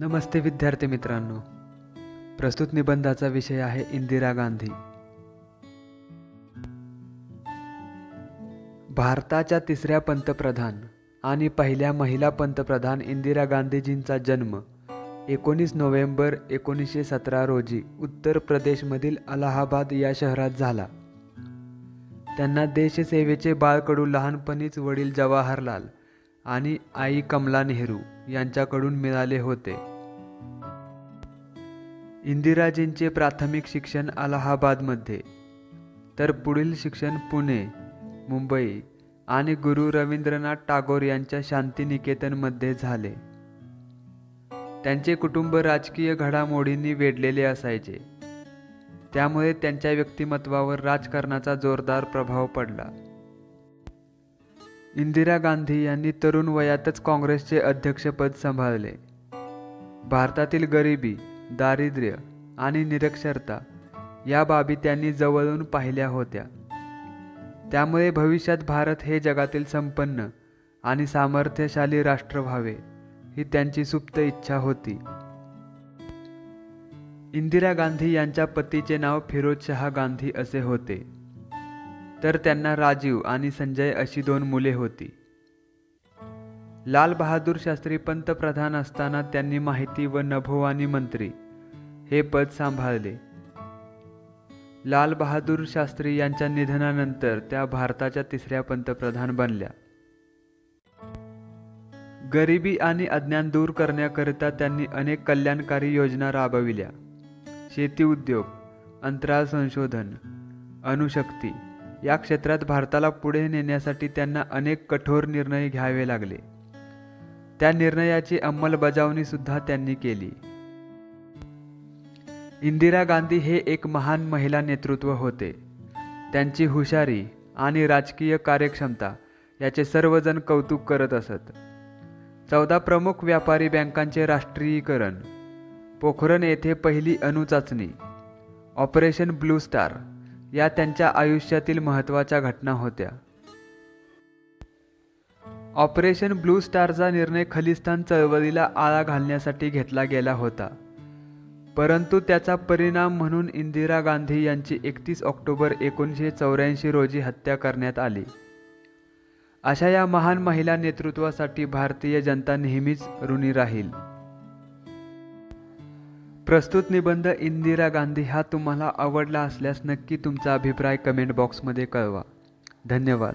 नमस्ते विद्यार्थी मित्रांनो. प्रस्तुत निबंधाचा विषय आहे इंदिरा गांधी. भारताच्या तिसऱ्या पंतप्रधान आणि पहिल्या महिला पंतप्रधान इंदिरा गांधीजींचा जन्म एकोणीस नोव्हेंबर एकोणीसशे सतरा रोजी उत्तर प्रदेशमधील अलाहाबाद या शहरात झाला. त्यांना देशसेवेचे बाळकडू लहानपणीच वडील जवाहरलाल आणि आई कमला नेहरू यांच्याकडून मिळाले होते. इंदिराजींचे प्राथमिक शिक्षण अलाहाबादमध्ये तर पुढील शिक्षण पुणे मुंबई आणि गुरु रवींद्रनाथ टागोर यांच्या शांतिनिकेतनमध्ये झाले. त्यांचे कुटुंब राजकीय घडामोडींनी वेढलेले असायचे. त्यामुळे त्यांच्या व्यक्तिमत्वावर राजकारणाचा जोरदार प्रभाव पडला. इंदिरा गांधी यांनी तरुण वयातच काँग्रेसचे अध्यक्षपद सांभाळले. भारतातील गरिबी दारिद्र्य आणि निरक्षरता या बाबी त्यांनी जवळून पाहिल्या होत्या. त्यामुळे भविष्यात भारत हे जगातील संपन्न आणि सामर्थ्यशाली राष्ट्र व्हावे ही त्यांची सुप्त इच्छा होती. इंदिरा गांधी यांच्या पतीचे नाव फिरोजशहा गांधी असे होते. तर त्यांना राजीव आणि संजय अशी दोन मुले होती. लाल बहादूर शास्त्री पंतप्रधान असताना त्यांनी माहिती व नभोवाणी मंत्री हे पद सांभाळले. लाल बहादूर शास्त्री यांच्या निधनानंतर त्या भारताच्या तिसऱ्या पंतप्रधान बनल्या. गरिबी आणि अज्ञान दूर करण्याकरिता त्यांनी अनेक कल्याणकारी योजना राबविल्या. शेती उद्योग अंतराळ संशोधन अणुशक्ती या क्षेत्रात भारताला पुढे नेण्यासाठी त्यांना अनेक कठोर निर्णय घ्यावे लागले. त्या निर्णयाची अंमलबजावणी सुद्धा त्यांनी केली. इंदिरा गांधी हे एक महान महिला नेतृत्व होते. त्यांची हुशारी आणि राजकीय कार्यक्षमता याचे सर्वजण कौतुक करत असत. चौदा प्रमुख व्यापारी बँकांचे राष्ट्रीयीकरण पोखरण येथे पहिली अणुचाचणी ऑपरेशन ब्लू स्टार या त्यांच्या आयुष्यातील महत्त्वाच्या घटना होत्या. ऑपरेशन ब्लू स्टारचा निर्णय खलिस्तान चळवळीला आळा घालण्यासाठी घेतला गेला होता. परंतु त्याचा परिणाम म्हणून इंदिरा गांधी यांची एकतीस ऑक्टोबर एकोणीसशे चौऱ्याऐंशी रोजी हत्या करण्यात आली. अशा या महान महिला नेतृत्वासाठी भारतीय जनता नेहमीच ऋणी राहील. प्रस्तुत निबंध इंदिरा गांधी हा तुम्हाला आवडला असल्यास नक्की तुमचा अभिप्राय कमेंट बॉक्समध्ये कळवा. धन्यवाद.